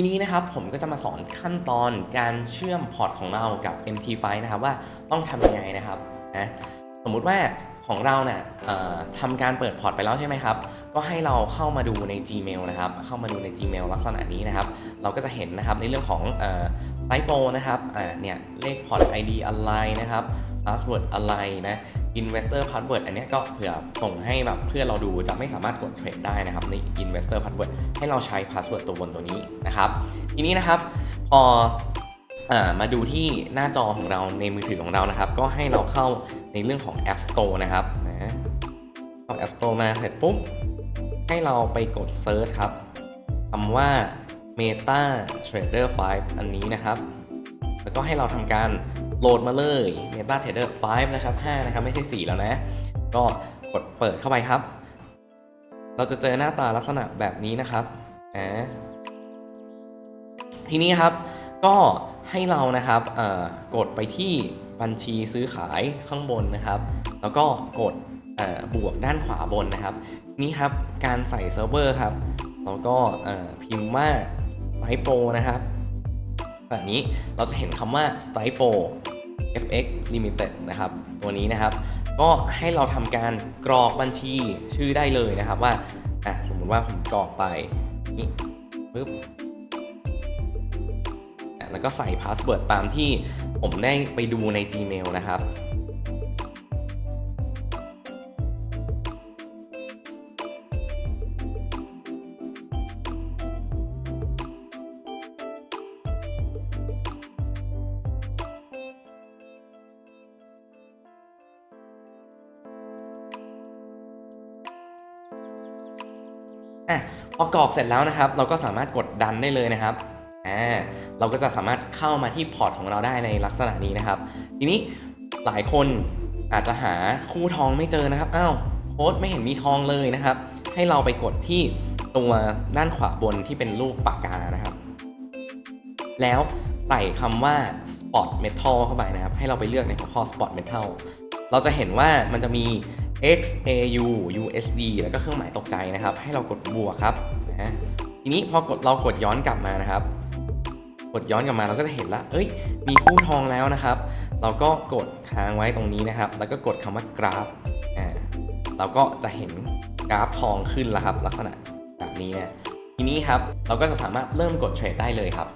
ทีนี้นะครับผมก็จะมาสอนขั้นตอนการเชื่อมพอร์ตของเรากับ MT5 นะครับว่าต้องทำยังไงนะครับนะสมมุติว่าของเราเนี่ยทำการเปิดพอร์ตไปแล้วใช่ไหมครับ ก็ให้เราเข้ามาดูใน Gmail นะครับ เข้ามาดูใน Gmail ลักษณะนี้นะครับ เราก็จะเห็นนะครับในเรื่องของไทโปนะครับเนี่ยเลขพอร์ต ID อะไรนะครับ password อะไรนะ investor password อันนี้ก็เผื่อส่งให้แบบเพื่อนเราดูจะไม่สามารถกดเทรดได้นะครับใน investor password ให้เราใช้ password ตัวบนตัวนี้นะครับ ทีนี้นะครับพอมาดูที่หน้าจอของเราในมือถือของเรานะครับ ก็ให้เราเข้าในเรื่องของ App Store นะครับนะเข้า App Store มาเสร็จปุ๊บ ให้เราไปกด Search ครับคำว่า Meta Trader 5 อันนี้นะครับ แล้วก็ให้เราทำการโหลดมาเลย Meta Trader 5 นะครับ 5 นะครับ ไม่ใช่ 4 แล้วนะ ก็กดเปิดเข้าไปครับ เราจะเจอหน้าตาลักษณะแบบนี้นะครับอ่าทีนี้ครับก็ให้เรานะครับเอ่อกดไปที่บัญชีซื้อขายข้างบนนะครับ แล้วก็กด บวกด้านขวาบนนะครับ นี่ครับการใส่เซิร์ฟเวอร์ครับแล้วก็พิมพ์ว่าไ s โปรนะครับแบบนี้เราจะเห็นคำว่า s t y p o FX Limited นะครับ ตัวนี้นะครับ ก็ให้เราทำการกรอกบัญชีชื่อได้เลยนะครับว่าอะสมมติว่าผมกรอกไปนี่ปึ๊บแล้วก็ใส่พาสเวิร์ดตามที่ผมได้ไปดูใน Gmail นะครับ อะพอกรอกเสร็จแล้วนะครับ เราก็สามารถกดดันได้เลยนะครับอ่าเราก็จะสามารถเข้ามาที่พอร์ตของเราได้ในลักษณะนี้นะครับ ทีนี้หลายคนอาจจะหาคู่ทองไม่เจอนะครับอ้าวโค้ดไม่เห็นมีทองเลยนะครับ ให้เราไปกดที่ตัวด้านขวาบนที่เป็นรูปปากกานะครับ แล้วใส่คำว่า spot metal เข้าไปนะครับ ให้เราไปเลือกในหัวข้อ spot metal เราจะเห็นว่ามันจะมี XAU USD แล้วก็เครื่องหมายตกใจนะครับ ให้เรากดบวกครับนะทีนี้พอกดเรากดย้อนกลับมานะครับ กดย้อนกลับมาเราก็จะเห็นละเอ้ย มีคู่ทองแล้วนะครับ เราก็กดค้างไว้ตรงนี้นะครับ แล้วก็กดคำว่ากราฟอ่าเราก็จะเห็นกราฟทองขึ้นแล้วครับ ลักษณะแบบนี้นะทีนี้ครับเราก็จะสามารถเริ่มกดเทรดได้เลยครับ